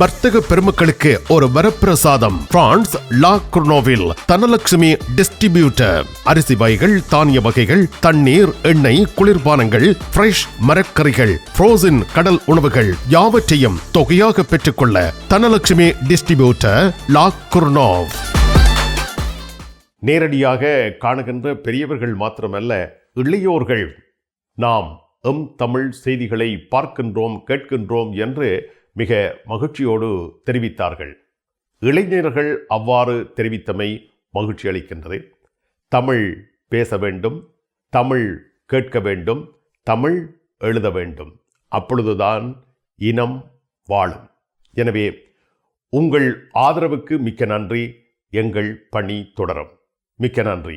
வர்த்தக பெருமக்களுக்கு ஒரு வரப்பிரசாதம். பிரான்ஸ் லா குர்னோவில் தனலட்சுமி டிஸ்ட்ரிபியூட்டர். அரிசி வகைகள் தானிய வகைகள் தண்ணீர் எண்ணெய் குளிர்பானங்கள் ஃப்ரெஷ் மரக்கறிகள் ஃப்ரோசன் கடல் உணவுகள் யாவற்றையும் தொகையாக பெற்றுக்கொள்ள தனலட்சுமி டிஸ்ட்ரிபியூட்டர் லா குர்னோவ். நேரடியாக காணுகின்ற பெரியவர்கள் மாத்திரமல்ல இளையோர்கள். நாம் எம் தமிழ் செய்திகளை பார்க்கின்றோம் கேட்கின்றோம் என்று மிக மகிழ்ச்சியோடு தெரிவித்தார்கள். இளைஞர்கள் அவ்வாறு தெரிவித்தமை மகிழ்ச்சி அளிக்கின்றது. தமிழ் பேச வேண்டும் தமிழ் கேட்க வேண்டும் தமிழ் எழுத வேண்டும். அப்பொழுதுதான் இனம் வாழும். எனவே உங்கள் ஆதரவுக்கு மிக்க நன்றி. எங்கள் பணி தொடரும். மிக்க நன்றி.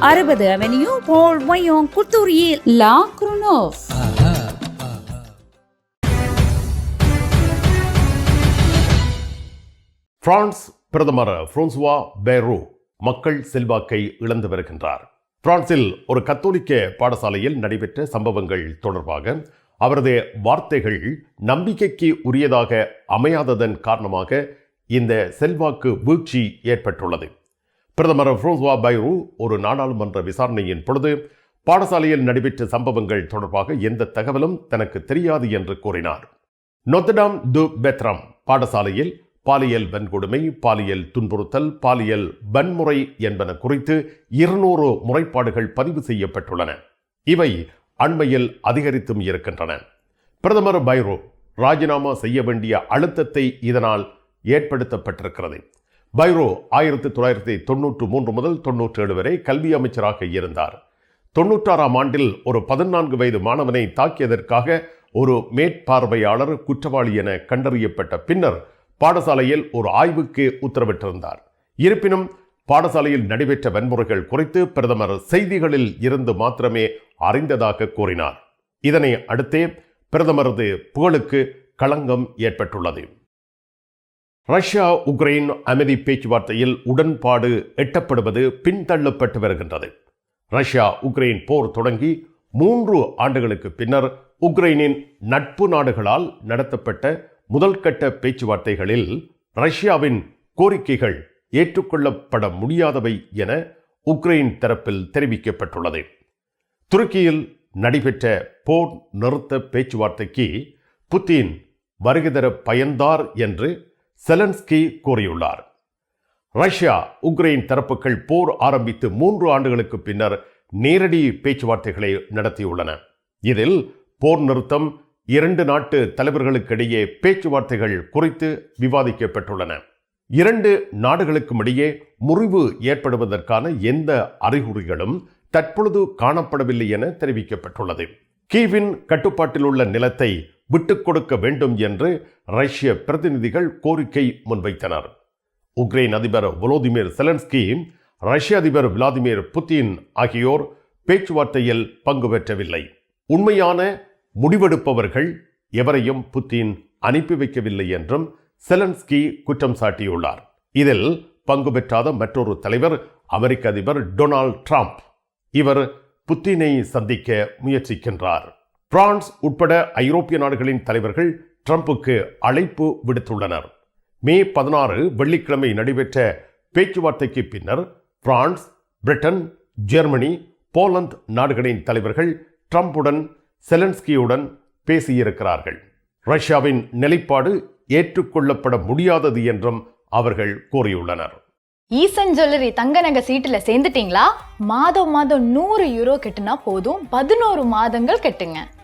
அறுபது அவென்யூ போல் மயோங் குத்தூரியில் லா குருனோவ் பிரான்ஸ் பிரதமர் பிரான்சுவா பேரோ மக்கள் செல்வாக்கை இழந்து வருகின்றார். பிரான்சில் ஒரு கத்தோலிக்க பாடசாலையில் நடைபெற்ற சம்பவங்கள் தொடர்பாக அவரது வார்த்தைகள் நம்பிக்கைக்கு உரியதாக அமையாததன் காரணமாக இந்த செல்வாக்கு வீழ்ச்சி ஏற்பட்டுள்ளது. பிரதமர் பிரான்சுவா பைரு ஒரு நாடாளுமன்ற விசாரணையின் பொழுது பாடசாலையில் நடைபெற்ற சம்பவங்கள் தொடர்பாக எந்த தகவலும் தனக்கு தெரியாது என்று கூறினார். நொத்தடாம் து பெத்ரம் பாடசாலையில் பாலியல் வன்கொடுமை பாலியல் துன்புறுத்தல் பாலியல் வன்முறை என்பன குறித்து இருநூறு முறைப்பாடுகள் பதிவு செய்யப்பட்டுள்ளன. இவை அண்மையில் அதிகரித்தும் இருக்கின்றன. பிரதமர் பைரோ ராஜினாமா செய்ய வேண்டிய அழுத்தத்தை இதனால் ஏற்படுத்தப்பட்டிருக்கிறது. பைரோ ஆயிரத்தி தொள்ளாயிரத்தி தொன்னூற்று மூன்று முதல் தொன்னூற்றி ஏழு வரை கல்வி அமைச்சராக இருந்தார். தொன்னூற்றாறாம் ஆண்டில் ஒரு பதினான்கு வயது மாணவனை தாக்கியதற்காக ஒரு மேற்பார்வையாளர் குற்றவாளி என கண்டறியப்பட்ட பின்னர் பாடசாலையில் ஒரு ஆய்வுக்கு உத்தரவிட்டிருந்தார். இருப்பினும் பாடசாலையில் நடைபெற்ற வன்முறைகள் குறித்து பிரதமர் செய்திகளில் இருந்து மாத்திரமே அறிந்ததாக கூறினார். இதனை அடுத்தே பிரதமரது புகழுக்கு களங்கம் ஏற்பட்டுள்ளது. ரஷ்யா உக்ரைன் அமைதி பேச்சுவார்த்தையில் உடன்பாடு எட்டப்படுவது பின்தள்ளப்பட்டு வருகின்றது. ரஷ்யா உக்ரைன் போர் தொடங்கி மூன்று ஆண்டுகளுக்கு பின்னர் உக்ரைனின் நட்பு நாடுகளால் நடத்தப்பட்ட முதல் கட்ட பேச்சுவார்த்தைகளில் ரஷ்யாவின் கோரிக்கைகள் ஏற்றுக்கொள்ளப்பட முடியாதவை என உக்ரைன் தரப்பில் தெரிவிக்கப்பட்டுள்ளது. துருக்கியில் நடைபெற்ற போர் நிறுத்த பேச்சுவார்த்தைக்கு புத்தின் வருகை தர பயந்தார் என்று செலன்ஸ்கி கூறியுள்ளார். ரஷ்யா உக்ரைன் தரப்புகள் போர் ஆரம்பித்து மூன்று ஆண்டுகளுக்கு பின்னர் நேரடி பேச்சுவார்த்தைகளை நடத்தியுள்ளன. இதில் போர் நிறுத்தம் இரண்டு நாட்டு தலைவர்களுக்கிடையே பேச்சுவார்த்தைகள் குறித்து விவாதிக்கப்பட்டுள்ளன. இரண்டு நாடுகளுக்கும் இடையே முறிவு ஏற்படுவதற்கான எந்த அறிகுறிகளும் தற்பொழுது காணப்படவில்லை என தெரிவிக்கப்பட்டுள்ளது. கீவின் கட்டுப்பாட்டில் உள்ள நிலத்தை விட்டுக் கொடுக்க வேண்டும் என்று ரஷ்ய பிரதிநிதிகள் கோரிக்கை முன்வைத்தனர். உக்ரைன் அதிபர் வோலோதிமிர் செலன்ஸ்கி ரஷ்ய அதிபர் விளாதிமிர் புத்தின் ஆகியோர் பேச்சுவார்த்தையில் பங்கு பெற்றவில்லை. உண்மையான முடிவெடுப்பவர்கள் எவரையும் புத்தின் அனுப்பி வைக்கவில்லை என்றும் செலன்ஸ்கி குற்றம் சாட்டியுள்ளார். இதில் பங்கு பெற்றாத மற்றொரு தலைவர் அமெரிக்க அதிபர் டொனால்ட் ட்ரம்ப். இவர் புத்தினை சந்திக்க முயற்சிக்கின்றார். பிரான்ஸ் உட்பட ஐரோப்பிய நாடுகளின் தலைவர்கள் ட்ரம்புக்கு அழைப்பு விடுத்துள்ளனர். மே பதினாறு வெள்ளிக்கிழமை நடைபெற்ற பேச்சுவார்த்தைக்கு பின்னர் பிரான்ஸ் பிரிட்டன் ஜெர்மனி போலந்து நாடுகளின் தலைவர்கள் ட்ரம்புடன் செலன்ஸ்கியுடன் பேசியிருக்கிறார்கள். ரஷ்யாவின் நிலைப்பாடு ஏற்றுக்கொள்ளப்பட முடியாதது என்றும் அவர்கள் கூறியுள்ளனர். ஈசன் ஜுவல்லரி தங்க நகை சீட்டுல சேர்ந்துட்டீங்களா? மாதம் மாதம் நூறு யூரோ கெட்டுனா போதும். பதினோரு மாதங்கள் கெட்டுங்க.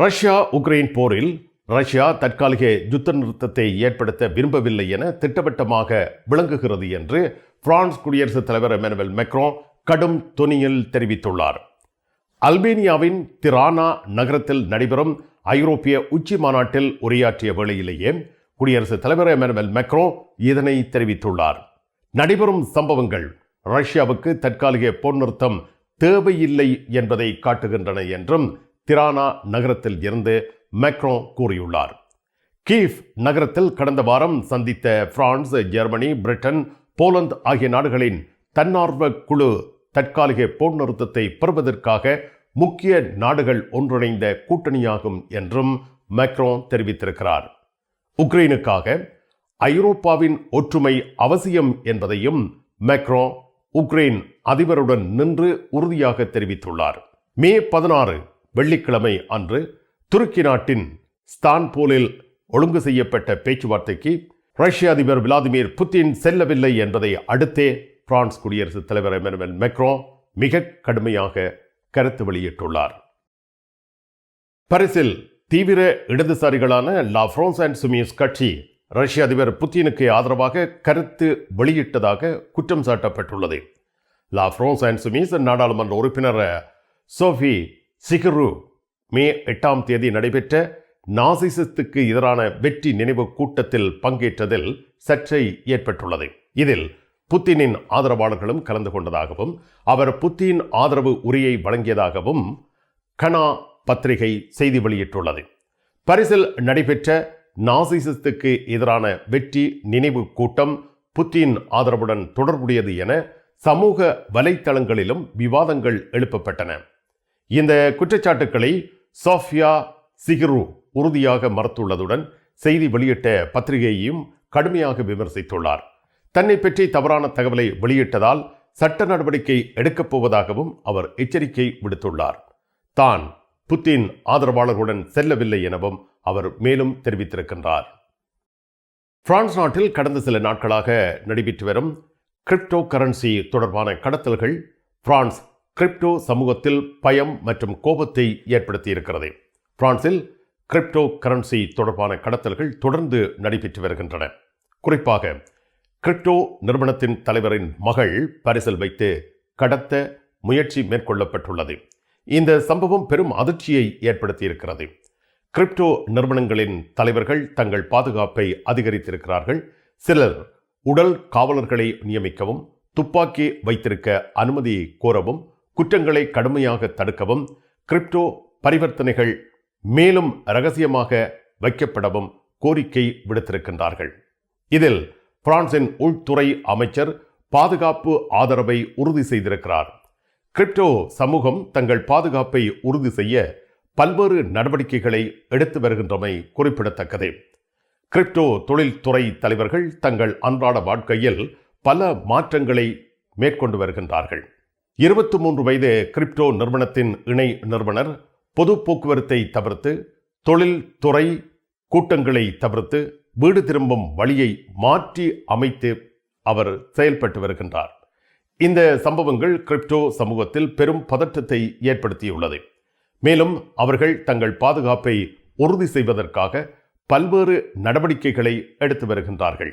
ரஷ்யா உக்ரைன் போரில் ரஷ்யா தற்காலிக யுத்த நிறுத்தத்தை ஏற்படுத்த விரும்பவில்லை என திட்டவட்டமாக விளங்குகிறது என்று பிரான்ஸ் குடியரசுத் தலைவர் எமனுவல் மெக்ரோ கடும் தொனியில் தெரிவித்துள்ளார். அல்பேனியாவின் திரானா நகரத்தில் நடைபெறும் ஐரோப்பிய உச்சி மாநாட்டில் உரையாற்றிய வேளையிலேயே குடியரசுத் தலைவர் எமனுவல் மெக்ரோ இதனை தெரிவித்துள்ளார். நடைபெறும் சம்பவங்கள் ரஷ்யாவுக்கு தற்காலிக போர் நிறுத்தம் தேவையில்லை என்பதை காட்டுகின்றன என்றும் திரானா நகரத்தில் இருந்து மேக்ரோ கூறியுள்ளார். கீவ் நகரத்தில் கடந்த வாரம் சந்தித்த பிரான்ஸ் ஜெர்மனி பிரிட்டன் போலந்து ஆகிய நாடுகளின் தன்னார்வ குழு தற்காலிக போர் நிறுத்தத்தை பெறுவதற்காக முக்கிய நாடுகள் ஒன்றிணைந்த கூட்டணியாகும் என்றும் மேக்ரோ தெரிவித்திருக்கிறார். உக்ரைனுக்காக ஐரோப்பாவின் ஒற்றுமை அவசியம் என்பதையும் மேக்ரோ உக்ரைன் அதிபருடன் நின்று உறுதியாக தெரிவித்துள்ளார். மே பதினாறு வெள்ளிக்கிழமை அன்று துருக்கி நாட்டின் ஸ்தான்போலில் ஒழுங்கு செய்யப்பட்ட பேச்சுவார்த்தைக்கு ரஷ்ய அதிபர் விளாதிமிர் புட்டின் செல்லவில்லை என்பதை அடுத்தே பிரான்ஸ் குடியரசுத் தலைவர் எமனுவல் மெக்ரோ மிக கடுமையாக கருத்து வெளியிட்டுள்ளார். பரிசில் தீவிர இடதுசாரிகளான லா ஃப்ரான்ஸ் அண்ட் சுமியஸ் கட்சி ரஷ்ய அதிபர் புத்தினுக்கு ஆதரவாக கருத்து வெளியிட்டதாக குற்றம் சாட்டப்பட்டுள்ளது. லா ஃப்ரான்ஸ் அண்ட் சுமிஸ் நாடாளுமன்ற உறுப்பினர் சோஃபி சிகரு மே எட்டாம் தேதி நடைபெற்ற நாசிசத்துக்கு எதிரான வெற்றி நினைவு கூட்டத்தில் பங்கேற்றதில் சர்ச்சை ஏற்பட்டுள்ளது. இதில் புத்தினின் ஆதரவாளர்களும் கலந்து கொண்டதாகவும் அவர் புத்தின் ஆதரவு உரையை வழங்கியதாகவும் கனா பத்திரிகை செய்தி வெளியிட்டுள்ளது. பரிசில் நடைபெற்ற நாசிசத்துக்கு எதிரான வெற்றி நினைவு கூட்டம் புத்தின் ஆதரவுடன் தொடர்புடையது என சமூக வலைத்தளங்களிலும் விவாதங்கள் எழுப்பப்பட்டன. இந்த குற்றச்சாட்டுக்களை சோஃபியா சிகிரு உறுதியாக மறுத்துள்ளதுடன் செய்தி வெளியிட்ட பத்திரிகையையும் கடுமையாக விமர்சித்துள்ளார். தன்னை பற்றி தவறான தகவலை வெளியிட்டதால் சட்ட நடவடிக்கை எடுக்கப் போவதாகவும் அவர் எச்சரிக்கை விடுத்துள்ளார். தான் புத்தின் ஆதரவாளர்களுடன் செல்லவில்லை எனவும் அவர் மேலும் தெரிவித்திருக்கின்றார். பிரான்ஸ் நாட்டில் கடந்த சில நாட்களாக நடைபெற்று வரும் கிரிப்டோ கரன்சி தொடர்பான கடத்தல்கள் பிரான்ஸ் கிரிப்டோ சமூகத்தில் பயம் மற்றும் கோபத்தை ஏற்படுத்தியிருக்கிறது. பிரான்சில் கிரிப்டோ கரன்சி தொடர்பான கடத்தல்கள் தொடர்ந்து நடைபெற்று வருகின்றன. குறிப்பாக கிரிப்டோ நிறுவனத்தின் தலைவரின் மகள் பரிசில் வைத்து கடத்த முயற்சி மேற்கொள்ளப்பட்டுள்ளது. இந்த சம்பவம் பெரும் அதிர்ச்சியை ஏற்படுத்தியிருக்கிறது. கிரிப்டோ நிறுவனங்களின் தலைவர்கள் தங்கள் பாதுகாப்பை அதிகரித்திருக்கிறார்கள். சிலர் உடல் காவலர்களை நியமிக்கவும் துப்பாக்கி வைத்திருக்க அனுமதி கோரவும் குற்றங்களை கடுமையாக தடுக்கவும் கிரிப்டோ பரிவர்த்தனைகள் மேலும் ரகசியமாக வைக்கப்படவும் கோரிக்கை விடுத்திருக்கின்றார்கள். இதில் பிரான்சின் உள்துறை அமைச்சர் பாதுகாப்பு ஆதரவை உறுதி செய்திருக்கிறார். கிரிப்டோ சமூகம் தங்கள் பாதுகாப்பை உறுதி செய்ய பல்வேறு நடவடிக்கைகளை எடுத்து வருகின்றமை குறிப்பிடத்தக்கது. கிரிப்டோ தொழில்துறை தலைவர்கள் தங்கள் அன்றாட வாழ்க்கையில் பல மாற்றங்களை மேற்கொண்டு வருகின்றார்கள். இருபத்தி மூன்று வயது கிரிப்டோ நிறுவனத்தின் இணை நிறுவனர் பொது போக்குவரத்தை தவிர்த்து தொழில்துறை கூட்டங்களை தவிர்த்து வீடு திரும்பும் வழியை மாற்றி அமைத்து அவர் செயல்பட்டு வருகின்றார். இந்த சம்பவங்கள் கிரிப்டோ சமூகத்தில் பெரும் பதற்றத்தை ஏற்படுத்தியுள்ளது. மேலும் அவர்கள் தங்கள் பாதுகாப்பை உறுதி செய்வதற்காக பல்வேறு நடவடிக்கைகளை எடுத்து வருகின்றார்கள்.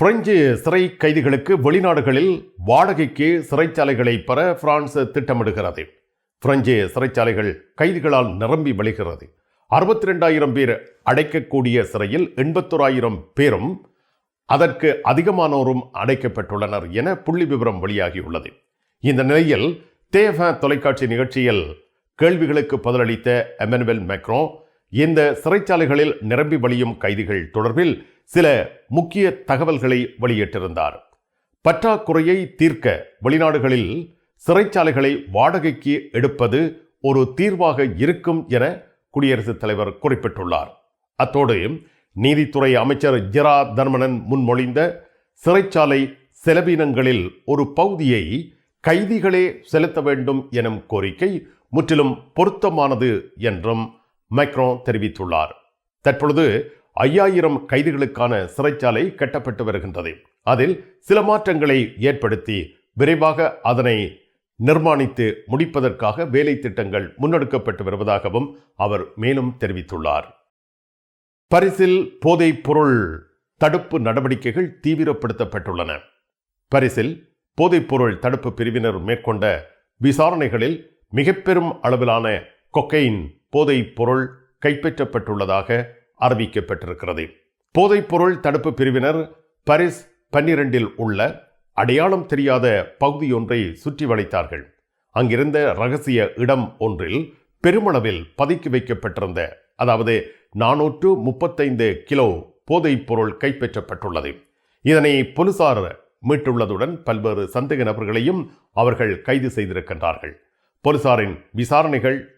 பிரெஞ்சு சிறை கைதிகளுக்கு வெளிநாடுகளில் வாடகைக்கு சிறைச்சாலைகளை பெற பிரான்ஸ் திட்டமிடுகிறது. பிரெஞ்சு சிறைச்சாலைகள் கைதிகளால் நிரம்பி வழிகிறது. அறுபத்தி ரெண்டாயிரம் பேர் அடைக்கக்கூடிய சிறையில் எண்பத்தோராயிரம் பேரும் அதற்கு அதிகமானோரும் அடைக்கப்பட்டுள்ளனர் என புள்ளி விவரம் வெளியாகியுள்ளது. இந்த நிலையில் தேவ தொலைக்காட்சி நிகழ்ச்சியில் கேள்விகளுக்கு பதிலளித்த எமனுவல் மேக்ரோ இந்த சிறைச்சாலைகளில் நிரம்பி வழியும் கைதிகள் தொடர்பில் சில முக்கிய தகவல்களை வெளியிட்டிருந்தார். பற்றாக்குறையை தீர்க்க வெளிநாடுகளில் சிறைச்சாலைகளை வாடகைக்கு எடுப்பது ஒரு தீர்வாக இருக்கும் என குடியரசுத் தலைவர் குறிப்பிட்டுள்ளார். அத்தோடு நீதித்துறை அமைச்சர் ஜெரா தர்மனன் முன்மொழிந்த சிறைச்சாலை செலவினங்களில் ஒரு பகுதியை கைதிகளே செலுத்த வேண்டும் எனும் கோரிக்கை முற்றிலும் பொருத்தமானது என்றும் மைக்ரோ தெரிவித்துள்ளார். தற்பொழுது ஐயாயிரம் கைதிகளுக்கான சிறைச்சாலை கட்டப்பட்டு வருகின்றது. அதில் சில மாற்றங்களை ஏற்படுத்தி விரைவாக அதனை நிர்மாணித்து முடிப்பதற்காக வேலை திட்டங்கள் முன்னெடுக்கப்பட்டு வருவதாகவும் அவர் மேலும் தெரிவித்துள்ளார். பரிசில் போதைப் பொருள் தடுப்பு நடவடிக்கைகள் தீவிரப்படுத்தப்பட்டுள்ளன. பரிசில் போதைப்பொருள் தடுப்பு பிரிவினர் மேற்கொண்ட விசாரணைகளில் மிக பெரும் அளவிலான கொக்கைன் போதைப் பொருள் கைப்பற்றப்பட்டுள்ளதாக அறிவிக்கப்பட்டிருக்கிறது. போதைப்பொருள் தடுப்பு பிரிவினர் பரிஸ் பன்னிரண்டில் உள்ள அடையாளம் தெரியாத பகுதியொன்றை சுற்றி வளைத்தார்கள். அங்கிருந்த ரகசிய இடம் ஒன்றில் பெருமளவில் பதுக்கி வைக்கப்பட்டிருந்த அதாவது நானூற்று முப்பத்தைந்து கிலோ போதைப் பொருள் கைப்பற்றப்பட்டுள்ளது. இதனை போலீசார் மீட்டுள்ளதுடன் பல்வேறு சந்தேக நபர்களையும் அவர்கள் கைது செய்திருக்கின்றார்கள். போலீசாரின் விசாரணைகள்